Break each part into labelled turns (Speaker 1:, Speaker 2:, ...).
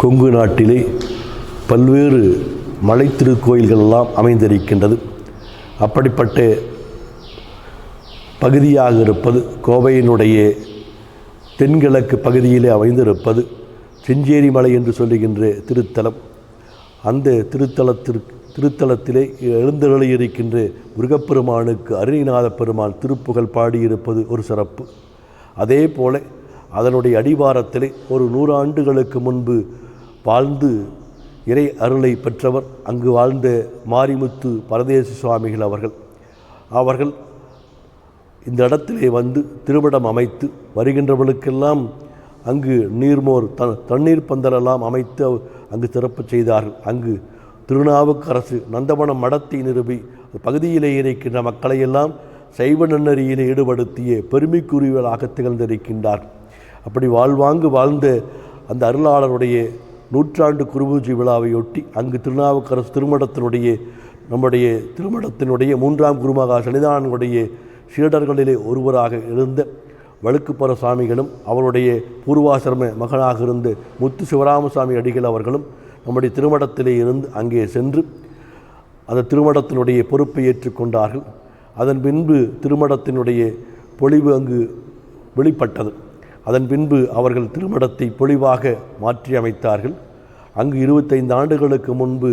Speaker 1: கொங்கு நாட்டிலே பல்வேறு மலை திருக்கோயில்கள் எல்லாம் அமைந்திருக்கின்றது. அப்படிப்பட்ட பகுதியாக இருப்பது கோவையினுடைய தென்கிழக்கு பகுதியிலே அமைந்திருப்பது செஞ்சேரி மலை என்று சொல்லுகின்ற திருத்தலம். அந்த திருத்தலத்திற்கு திருத்தலத்திலே எழுந்தருளியிருக்கின்ற முருகப்பெருமானுக்கு அருணிநாத பெருமான் திருப்புகழ் பாடியிருப்பது ஒரு சிறப்பு. அதே போல அதனுடைய அடிவாரத்திலே ஒரு நூறாண்டுகளுக்கு முன்பு வாழ்ந்து இறை அருளை பெற்றவர் அங்கு வாழ்ந்த மாரிமுத்து பரதேசி சுவாமிகள் அவர்கள். அவர்கள் இந்த இடத்திலே வந்து திருவிடம் அமைத்து வருகின்றவர்களுக்கெல்லாம் அங்கு நீர்மோர் த தண்ணீர் பந்தலெல்லாம் அமைத்து அங்கு சிறப்பு செய்தார்கள். அங்கு திருநாவுக்கரசு நந்தவனம் மடத்தை நிறுவி பகுதியிலே இருக்கின்ற மக்களையெல்லாம் சைவ நன்னறியினை ஈடுபடுத்திய பெருமைக்குரியவராக திகழ்ந்திருக்கின்றார். அப்படி வாழ்வாங்கு வாழ்ந்த அந்த அருளாளருடைய நூற்றாண்டு குருபூஜி விழாவையொட்டி அங்கு திருநாவுக்கரசு திருமடத்தினுடைய நம்முடைய திருமடத்தினுடைய மூன்றாம் குருமகா சனிதானனுடைய சீடர்களிலே ஒருவராக இருந்த வழுக்குப்பர சுவாமிகளும் அவருடைய பூர்வாசிரம மகனாக இருந்த முத்து சிவராமசாமி அடிகள் அவர்களும் நம்முடைய திருமடத்திலே இருந்து அங்கே சென்று அந்த திருமடத்தினுடைய பொறுப்பை ஏற்றுக்கொண்டார்கள். அதன் பின்பு திருமடத்தினுடைய பொழிவு அங்கு வெளிப்பட்டது. அதன் பின்பு அவர்கள் திருமடத்தை பொழிவாக மாற்றி அமைத்தார்கள். அங்கு இருபத்தைந்து ஆண்டுகளுக்கு முன்பு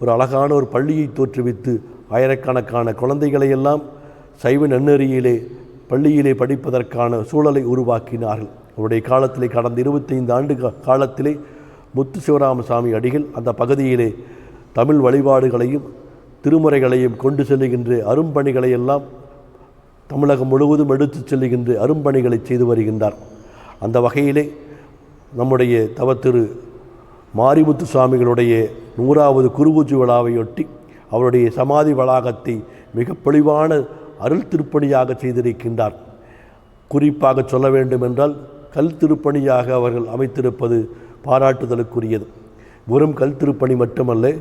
Speaker 1: ஒரு அழகான ஒரு பள்ளியை தோற்றுவித்து ஆயிரக்கணக்கான குழந்தைகளையெல்லாம் சைவ நன்னெறியிலே பள்ளியிலே படிப்பதற்கான சூழலை உருவாக்கினார்கள். அவருடைய காலத்திலே கடந்த இருபத்தைந்து ஆண்டு காலத்திலே முத்து சிவராமசாமி அடிகள் அந்த பகுதியிலே தமிழ் வழிபாடுகளையும் திருமுறைகளையும் கொண்டு செல்லுகின்ற அரும்பணிகளை எல்லாம் தமிழகம் முழுவதும் எடுத்துச் செல்லுகின்ற அரும்பணிகளை செய்து வருகின்றார். அந்த வகையிலே நம்முடைய தவத்திரு மாரிமுத்து சுவாமிகளுடைய நூறாவது குருபூஜி விழாவையொட்டி அவருடைய சமாதி வளாகத்தை மிக பொழிவான அருள் திருப்பணியாக செய்திருக்கின்றார். குறிப்பாக சொல்ல வேண்டும் என்றால் கல் திருப்பணியாக அவர்கள் அமைத்திருப்பது பாராட்டுதலுக்குரியது. வெறும் கல் திருப்பணி மட்டுமல்ல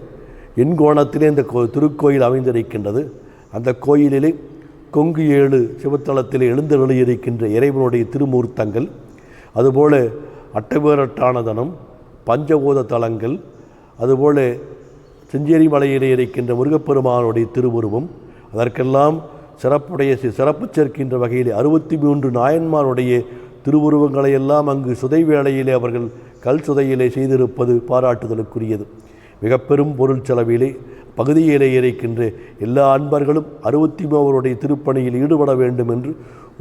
Speaker 1: என் கோணத்திலே இந்த கோ திருக்கோயில் அமைந்திருக்கின்றது. அந்த கோயிலிலே கொங்கு ஏழு சிவத்தலத்திலே எழுந்தருளியிருக்கின்ற இறைவனுடைய திருமூர்த்தங்கள் அதுபோல அட்டவேரட்டானதனம் பஞ்சபூத தலங்கள் அதுபோல செஞ்சேரி மலையிலே இருக்கின்ற முருகப்பெருமானுடைய திருவுருவம் அதற்கெல்லாம் சிறப்புடைய சிறப்பு சேர்க்கின்ற வகையில் அறுபத்தி மூன்று நாயன்மாருடைய திருவுருவங்களை எல்லாம் அங்கு சுதை வேளையிலே அவர்கள் கல் சுதையிலே செய்திருப்பது பாராட்டுதலுக்குரியது. மிகப்பெரும் பொருள் செலவிலே பகுதியிலே இருக்கின்ற எல்லா அன்பர்களும் அறுபத்தி மூவருடைய திருப்பணியில் ஈடுபட வேண்டும் என்று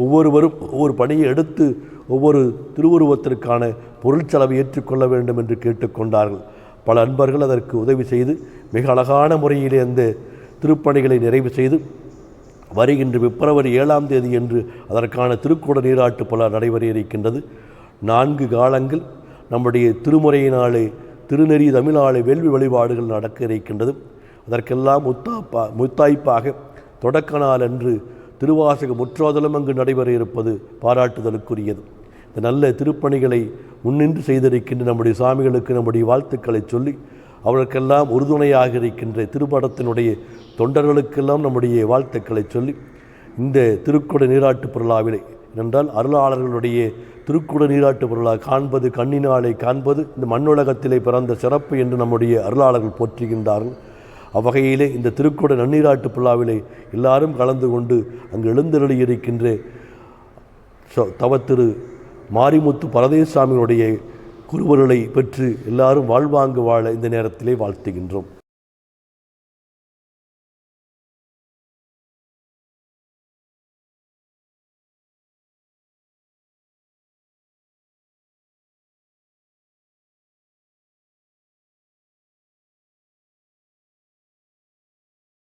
Speaker 1: ஒவ்வொருவரும் ஒவ்வொரு பணியை எடுத்து ஒவ்வொரு திருவுருவத்திற்கான பொருள் செலவை ஏற்றுக்கொள்ள வேண்டும் என்று கேட்டுக்கொண்டார்கள். பல அன்பர்கள் அதற்கு உதவி செய்து மிக அழகான முறையிலே அந்த திருப்பணிகளை நிறைவு செய்து வருகின்ற பிப்ரவரி ஏழாம் தேதி என்று அதற்கான திருக்கூட நீராட்டு பல நடைபெற இருக்கின்றது. நான்கு காலங்கள் நம்முடைய திருமுறையினாலே திருநெறி தமிழாலே வேள்வி வழிபாடுகள் நடக்க இருக்கின்றது. அதற்கெல்லாம் முத்தாப்பா முத்தாய்ப்பாக தொடக்க நாள் அன்று திருவாசக முற்றோதலும் அங்கு நடைபெற இருப்பது பாராட்டுதலுக்குரியது. இந்த நல்ல திருப்பணிகளை முன்னின்று செய்திருக்கின்ற நம்முடைய சாமிகளுக்கு நம்முடைய வாழ்த்துக்களை சொல்லி அவர்களுக்கெல்லாம் உறுதுணையாக இருக்கின்ற திருப்படத்தினுடைய தொண்டர்களுக்கெல்லாம் நம்முடைய வாழ்த்துக்களை சொல்லி இந்த திருக்குட நீராட்டு பொருளாவிலே என்றால் அருளாளர்களுடைய திருக்குட நீராட்டு பொருளாக காண்பது கண்ணினாலே காண்பது இந்த மண்ணுலகத்திலே பிறந்த சிறப்பு என்று நம்முடைய அருளாளர்கள் போற்றுகின்றார்கள். அவ்வகையிலே இந்த திருக்குட நன்னீராட்டு புலாவிலே எல்லாரும் கலந்து கொண்டு அங்கு எழுந்தருளியிருக்கின்ற ச- தவத்திரு மாரிமுத்து பரதேசாமியினுடைய குருவருளை பெற்று எல்லாரும் வாழ்வாங்கு வாழ இந்த நேரத்திலே வாழ்த்துகின்றோம்.